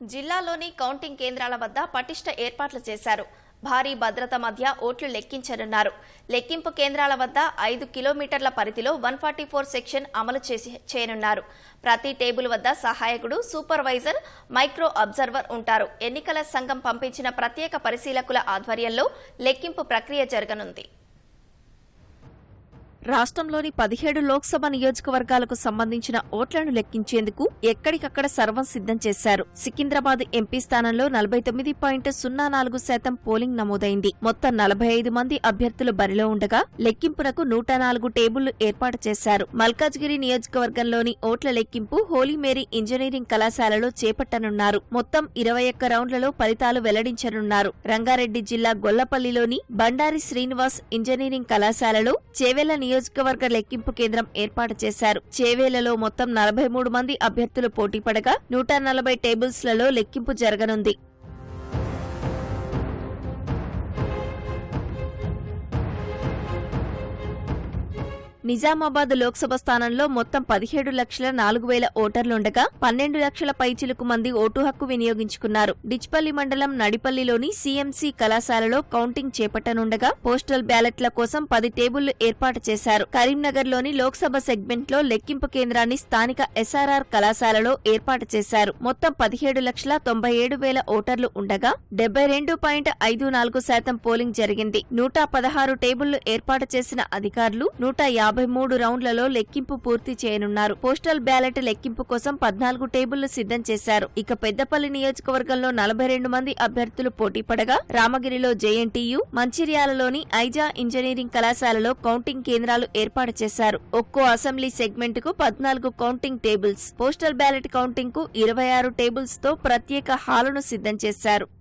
జిల్లాలోని కౌంటింగ్ కేంద్రాల వద్ద పటిష్ట ఏర్పాట్లు చేశారు. భారీ భద్రత మధ్య ఓట్లు లెక్కించనున్నారు. లెక్కింపు కేంద్రాల వద్ద ఐదు కిలోమీటర్ల పరిధిలో వన్ ఫార్టీ ఫోర్ సెక్షన్ అమలు చేసి చేయనున్నారు. ప్రతి టేబుల్ వద్ద సహాయకుడు సూపర్వైజర్ మైక్రో అబ్జర్వర్ ఉంటారు. ఎన్నికల సంఘం పంపించిన ప్రత్యేక పరిశీలకుల ఆధ్వర్యంలో లెక్కింపు ప్రక్రియ జరగనుంది. రాష్ట్రంలోని పదిహేడు లోక్సభ నియోజకవర్గాలకు సంబంధించిన ఓట్లను లెక్కించేందుకు ఎక్కడికక్కడ సర్వం సిద్ధం చేశారు. సికింద్రాబాద్ ఎంపీ స్థానంలో నలభై తొమ్మిది పాయింట్ సున్నా నాలుగు శాతం పోలింగ్ నమోదైంది. మొత్తం నలభై ఐదు మంది అభ్యర్థులు బరిలో ఉండగా లెక్కింపునకు నూట నాలుగు టేబుళ్ళు ఏర్పాటు చేశారు. మల్కాజ్గిరి నియోజకవర్గంలోని ఓట్ల లెక్కింపు హోలీ మేరీ ఇంజనీరింగ్ కళాశాలలో చేపట్టనున్నారు. మొత్తం ఇరవై ఒక్క రౌండ్లలో ఫలితాలు వెల్లడించనున్నారు. రంగారెడ్డి జిల్లా గొల్లపల్లిలోని బండారి శ్రీనివాస్ ఇంజనీరింగ్ కళాశాలలో చేవెళ్ళ నియోజకవర్గ లెక్కింపు కేంద్రం ఏర్పాటు చేశారు. చేవేలలో మొత్తం నలభై మూడు మంది అభ్యర్థులు పోటీపడగా నూట నలభై టేబుల్స్లలో లెక్కింపు జరగనుంది. నిజామాబాద్ లోక్సభ స్థానంలో మొత్తం పదిహేడు లక్షల నాలుగు వేల ఓటర్లుండగా పన్నెండు లక్షల పైచిలుకు మంది ఓటు హక్కు వినియోగించుకున్నారు. డిచ్పల్లి మండలం నడిపల్లిలోని సీఎంసీ కళాశాలలో కౌంటింగ్ చేపట్టనుండగా పోస్టల్ బ్యాలెట్ల కోసం పది టేబుళ్ళు ఏర్పాటు చేశారు. కరీంనగర్లోని లోక్సభ సెగ్మెంట్లో లెక్కింపు కేంద్రాన్ని స్థానిక ఎస్ఆర్ఆర్ కళాశాలలో ఏర్పాటు చేశారు. మొత్తం పదిహేడు లక్షల తొంభై ఏడు వేల ఓటర్లు ఉండగా డెబ్బై రెండు పాయింట్ ఐదు నాలుగు శాతం పోలింగ్ జరిగింది. నూట పదహారు టేబుళ్ళు ఏర్పాటు చేసిన అధికారులు నూట యాభై మూడు రౌండ్లలో లెక్కింపు పూర్తి చేయనున్నారు. పోస్టల్ బ్యాలెట్ లెక్కింపు కోసం పద్నాలుగు టేబుళ్ళు సిద్ధం చేశారు. ఇక పెద్దపల్లి నియోజకవర్గంలో నలభై రెండు మంది అభ్యర్థులు పోటీపడగా రామగిరిలో జేఎన్టీయు మంచిర్యాలలోని ఐజా ఇంజనీరింగ్ కళాశాలలో కౌంటింగ్ కేంద్రాలు ఏర్పాటు చేశారు. ఒక్కో అసెంబ్లీ సెగ్మెంట్కు పద్నాలుగు కౌంటింగ్ టేబుల్స్. పోస్టల్ బ్యాలెట్ కౌంటింగ్కు ఇరవై ఆరు టేబుల్స్తో ప్రత్యేక హాలును సిద్ధం చేశారు.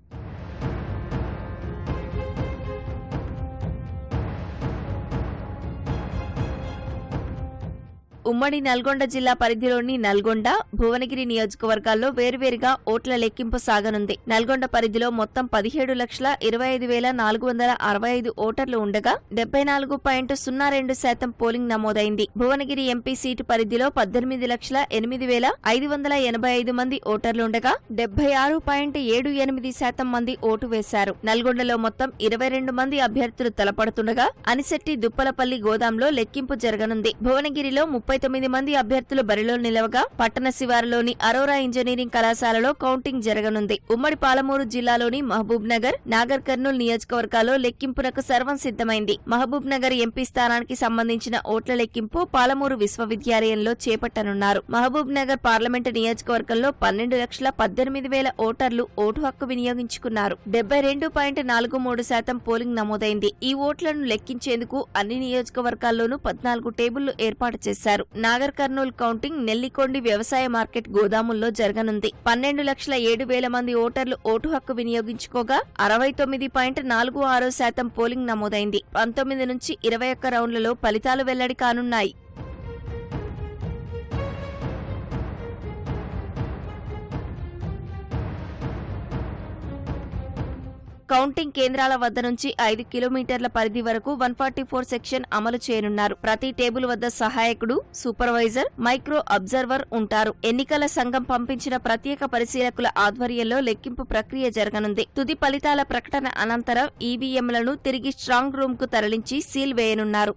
ఉమ్మడి నల్గొండ జిల్లా పరిధిలోని నల్గొండ భువనగిరి నియోజకవర్గాల్లో వేర్వేరుగా ఓట్ల లెక్కింపు సాగనుంది. నల్గొండ పరిధిలో మొత్తం పదిహేడు లక్షల ఇరవై ఐదు వేల నాలుగు వందల అరవై ఐదు ఓటర్లు ఉండగా డెబ్బై నాలుగు పాయింట్ సున్నా రెండు శాతం పోలింగ్ నమోదైంది. భువనగిరి ఎంపీ సీటు పరిధిలో పద్దెనిమిది లక్షల ఎనిమిది వేల ఐదు వందల ఎనభై ఐదు మంది ఓటర్లుండగా డెబ్బై ఆరు పాయింట్ ఏడు ఎనిమిది శాతం మంది ఓటు వేశారు. నల్గొండలో మొత్తం ఇరవై రెండు మంది అభ్యర్థులు తలపడుతుండగా అనిశెట్టి దుప్పలపల్లి గోదాంలో లెక్కింపు జరగనుంది. భువనగిరిలో ముప్పై తొమ్మిది మంది అభ్యర్థులు బరిలో నిలవగా పట్టణ శివారులోని అరోరా ఇంజనీరింగ్ కళాశాలలో కౌంటింగ్ జరగనుంది. ఉమ్మడి పాలమూరు జిల్లాలోని మహబూబ్ నగర్ నాగర్ కర్నూల్ నియోజకవర్గాల్లో లెక్కింపునకు సర్వం సిద్ధమైంది. మహబూబ్ నగర్ ఎంపీ స్థానానికి సంబంధించిన ఓట్ల లెక్కింపు పాలమూరు విశ్వవిద్యాలయంలో చేపట్టనున్నారు. మహబూబ్ నగర్ పార్లమెంటు నియోజకవర్గంలో పన్నెండు లక్షల పద్దెనిమిది వేల ఓటర్లు ఓటు హక్కు వినియోగించుకున్నారు. డెబ్బై రెండు పాయింట్ నాలుగు మూడు శాతం పోలింగ్ నమోదైంది. ఈ ఓట్లను లెక్కించేందుకు అన్ని నియోజకవర్గాల్లోనూ పద్నాలుగు టేబుళ్ళు ఏర్పాటు చేశారు. చేశారు నాగర్ కర్నూల్ కౌంటింగ్ నెల్లికొండి వ్యవసాయ మార్కెట్ గోదాముల్లో జరగనుంది. పన్నెండు లక్షల ఏడు వేల మంది ఓటర్లు ఓటు హక్కు వినియోగించుకోగా అరవై తొమ్మిది పాయింట్ నాలుగు ఆరు శాతం పోలింగ్ నమోదైంది. పంతొమ్మిది నుంచి ఇరవై ఒక్క రౌండ్లలో ఫలితాలు వెల్లడి కానున్నాయి. కౌంటింగ్ కేంద్రాల వద్ద నుంచి ఐదు కిలోమీటర్ల పరిధి వరకు వన్ ఫార్టీ ఫోర్ సెక్షన్ అమలు చేయనున్నారు. ప్రతి టేబుల్ వద్ద సహాయకుడు సూపర్వైజర్ మైక్రో అబ్జర్వర్ ఉంటారు. ఎన్నికల సంఘం పంపించిన ప్రత్యేక పరిశీలకుల ఆధ్వర్యంలో లెక్కింపు ప్రక్రియ జరగనుంది. తుది ఫలితాల ప్రకటన అనంతరం ఈవీఎంలను తిరిగి స్ట్రాంగ్ రూమ్కు తరలించి సీల్ వేయనున్నారు.